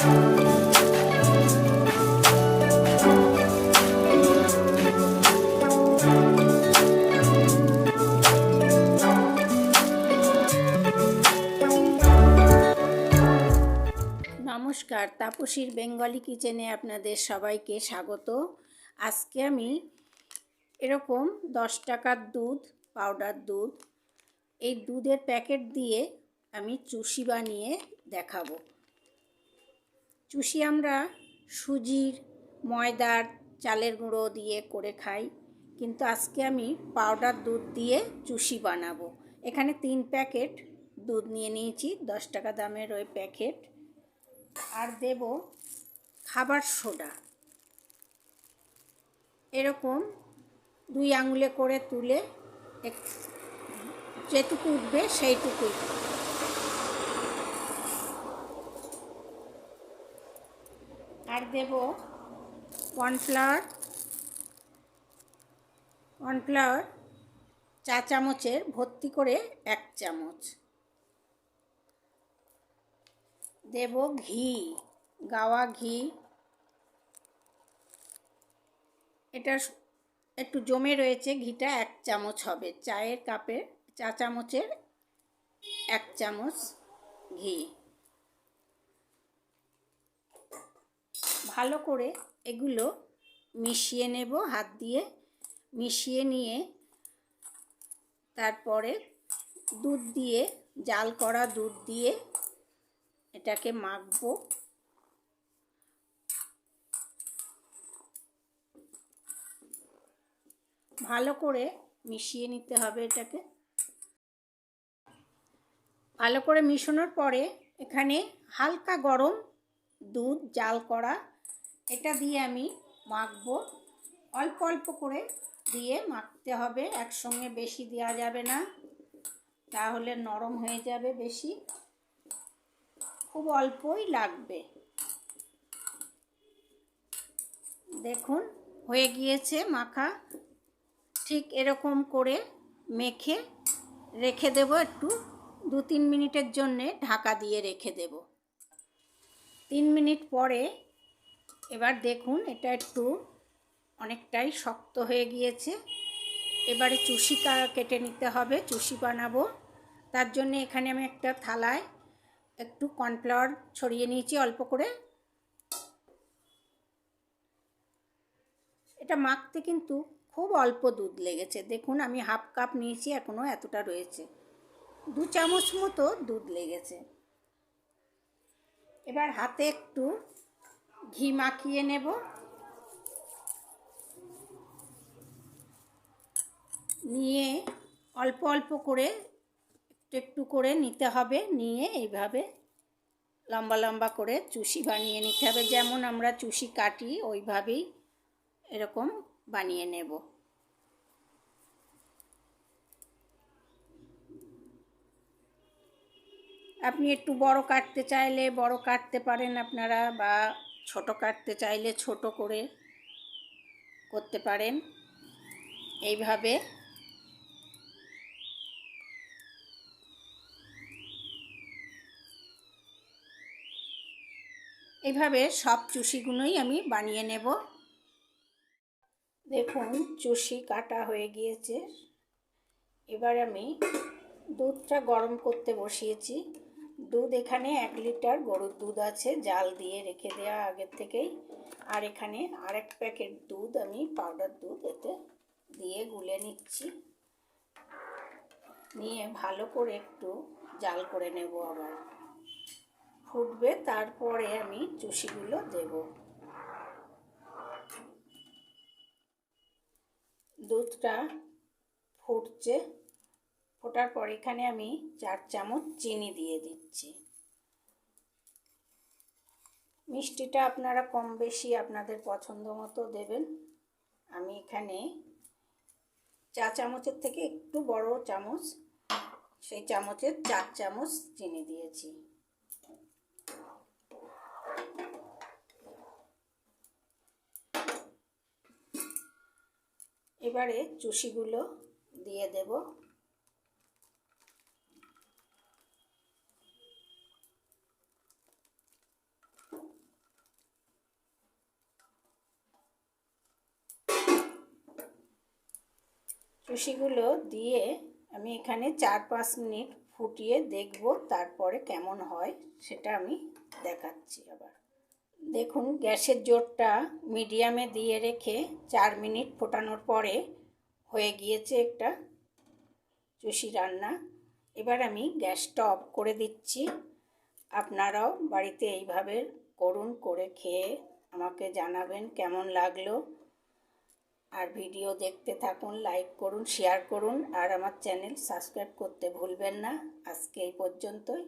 নমস্কার, তাপসীর বেঙ্গলি কিচেনে আপনাদের সবাইকে স্বাগত। আজকে আমি এরকম দশ টাকার দুধ, পাউডার দুধ, এই দুধের প্যাকেট দিয়ে আমি চুষি বানিয়ে দেখাবো। চুষি আমরা সুজির, ময়দার চালের গুঁড়ো দিয়ে করে খাই। কিন্তু আজকে আমি পাউডার দুধ দিয়ে চুষি বানাবো। এখানে তিন প্যাকেট দুধ নিয়ে নিয়েছি, দশ টাকা দামের ওই প্যাকেট। আর দেব খাবার সোডা। এরকম দুই আঙুলে করে তুলে যেটুকু উঠবে সেইটুকুই। আর দেব কর্নফ্লাওয়ার কর্নফ্লাওয়ার চা চামচের ভর্তি করে এক চামচ। দেব ঘি, গাওয়া ঘি। এটা একটু জমে রয়েছে, ঘিটা এক চামচ হবে। চায়ের কাপে চা চামচের এক চামচ ঘি। ভালো করে এগুলো মিশিয়ে নেব, হাত দিয়ে মিশিয়ে নিয়ে তারপরে দুধ দিয়ে, জাল করা দুধ দিয়ে এটাকে মাখবো। ভালো করে মিশিয়ে নিতে হবে এটাকে। ভালো করে মিশানোর পরে এখানে হালকা গরম দুধ জাল করা এটা দিয়ে আমি মাখবো। অল্প অল্প করে দিয়ে মাখতে হবে, একসঙ্গে বেশি দেওয়া যাবে না। তাহলে নরম হয়ে যাবে বেশি। খুব অল্পই লাগবে। দেখুন, হয়ে গিয়েছে মাখা। ঠিক এরকম করে মেখে রেখে দেব একটু। দু তিন মিনিটের জন্যে ঢাকা দিয়ে রেখে দেব। তিন মিনিট পরে এবার দেখুন এটা একটু অনেকটাই শক্ত হয়ে গিয়েছে। এবারে চুষিকা কেটে নিতে হবে, চুষি বানাবো। তার জন্য এখানে আমি একটা থালায় একটু কর্নফ্লাওয়ার ছড়িয়ে নিয়েছি অল্প করে। এটা মাখতে কিন্তু খুব অল্প দুধ লেগেছে। দেখুন আমি হাফ কাপ নিয়েছি এখনও এতটা রয়েছে। দু চামচ মতো দুধ লেগেছে। এবার হাতে একটু ঘি মাখিয়ে নেব। নিয়ে অল্প অল্প করে একটু একটু করে নিতে হবে। নিয়ে এইভাবে লম্বা লম্বা করে চুষি বানিয়ে নিতে হবে। যেমন আমরা চুষি কাটি ওইভাবেই এরকম বানিয়ে নেব। আপনি একটু বড় কাটতে চাইলে বড় কাটতে পারেন আপনারা বা ছোট কাটতে চাইলে ছোট করে করতে পারেন। এইভাবে এইভাবে সব চুষিগুলোই আমি বানিয়ে নেব। দেখুন, চুষি কাটা হয়ে গিয়েছে। এবার আমি দুধটা গরম করতে বসিয়েছি। দুধ এখানে এক লিটার গরুর দুধ আছে, জাল দিয়ে রেখে দেওয়া আগের থেকেই। আর এখানে আরেক প্যাকেট দুধ, আমি পাউডার দুধ এতে দিয়ে গুলে নিচ্ছি। নিয়ে ভালো করে একটু জাল করে নেব আবার। ফুটবে, তারপরে আমি চুষিগুলো দেব। দুধটা ফুটছে। ফোটার পর এখানে আমি চার চামচ চিনি দিয়ে দিচ্ছি। মিষ্টিটা আপনারা কম বেশি আপনাদের পছন্দ মতো দেবেন। আমি এখানে চা চামচের থেকে একটু বড় চামচ, সেই চামচের চার চামচ চিনি দিয়েছি। এবারে চুষিগুলো দিয়ে দেব। চুষিগুলো দিয়ে আমি এখানে চার পাঁচ মিনিট ফুটিয়ে দেখব তারপরে কেমন হয়, সেটা আমি দেখাচ্ছি আবার। দেখুন, গ্যাসের জোরটা মিডিয়ামে দিয়ে রেখে চার মিনিট ফোটানোর পরে হয়ে গিয়েছে একটা চুষি রান্না। এবার আমি গ্যাসটা অফ করে দিচ্ছি। আপনারাও বাড়িতে এইভাবে করুন, করে খেয়ে আমাকে জানাবেন কেমন লাগল। আর ভিডিও দেখতে থাকুন লাইক করুন শেয়ার করুন, আর আমার চ্যানেল সাবস্ক্রাইব করতে ভুলবেন না। আজকে এই পর্যন্তই।